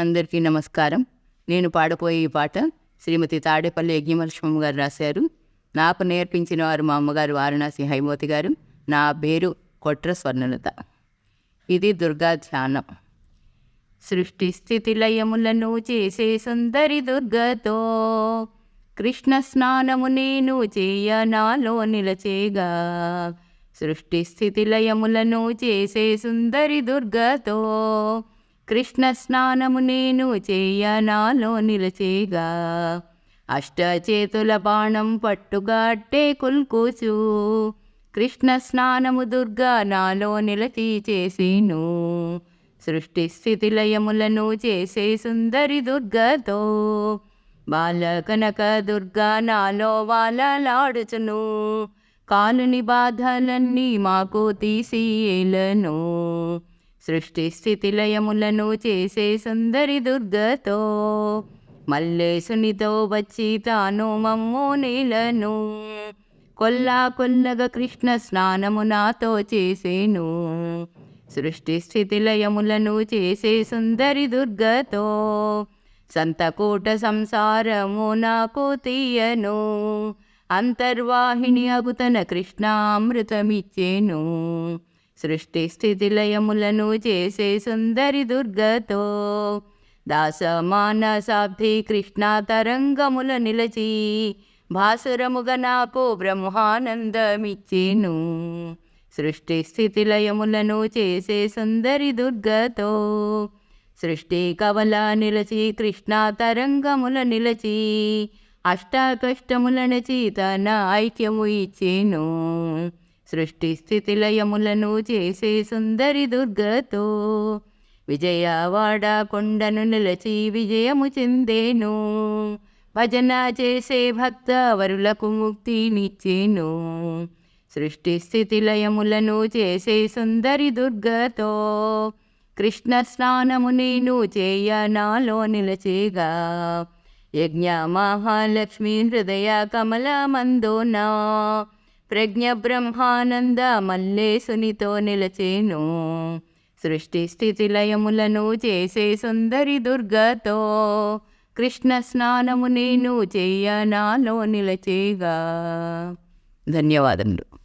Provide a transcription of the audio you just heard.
అందరికీ నమస్కారం. నేను పాడపోయే ఈ పాట శ్రీమతి తాడేపల్లి యజ్ఞమలక్ష్మమ్మ గారు రాశారు. నాకు నేర్పించిన వారు మా అమ్మగారు వారణాసి హైమోతి గారు. నా పేరు కొట్ర స్వర్ణలత. ఇది దుర్గా ధ్యానం. సృష్టి స్థితి లయములను చేసే సుందరి దుర్గతో కృష్ణ స్నానము నేను చేయ నాలో నిలచేగా. సృష్టి స్థితి లయములను చేసే సుందరి దుర్గతో కృష్ణ స్నానము నేను చేయ నాలో నిలచేగా అష్టచేతుల బాణం పట్టుగాట్టే కుల్కూచు. కృష్ణ స్నానము దుర్గా నాలో నిలచి చేసేను. సృష్టి స్థితి లయములను చేసే సుందరి దుర్గతో. బాలకనక దుర్గా నాలో వాళ్ళలాడుచును కాలుని బాధలన్నీ మాకు తీసి ఏలను. సృష్టి స్థితి లయములను చేసే సుందరి దుర్గతో మల్లేశునితో వచ్చి తాను మమ్ము నీలను. కొల్లా కొల్లగా కృష్ణ స్నానము నాతో చేసేను. సృష్టి స్థితి లయములను చేసే సుందరి దుర్గతో సంతకూట సంసారము నాకు తీయను. అంతర్వాహిణి అగుతన కృష్ణామృతమిచ్చేను. సృష్టి స్థితి లయములను చేసే సుందరి దుర్గతో దాసమానసాబ్ది కృష్ణ తరంగముల నిలచి భాసురముగ నాకు బ్రహ్మానందమిచ్చేను సృష్టి స్థితి లయములను చేసే సుందరి దుర్గతో సృష్టి కవల నిలచి కృష్ణ తరంగముల నిలచి అష్ట కష్టములనచి తన ఐక్యము ఇచ్చేను. సృష్టి స్థితి లయములను చేసే సుందరి దుర్గతో విజయవాడ కొండను నిలచి విజయము చెందేను. భజన చేసే భక్త వరులకు ముక్తినిచ్చేను. సృష్టి స్థితి లయములను చేసే సుందరి దుర్గతో కృష్ణ స్నానము నేను చేయ నాలో నిలచేగా. యజ్ఞ మహాలక్ష్మి హృదయ కమల మందోనా. ప్రజ్ఞ బ్రహ్మానంద మల్లేశునితో నిలచేను. సృష్టి స్థితి లయములను చేసే సుందరి దుర్గతో కృష్ణ స్నానము నేను చెయ్య నాలో నిలచేగా. ధన్యవాదములు.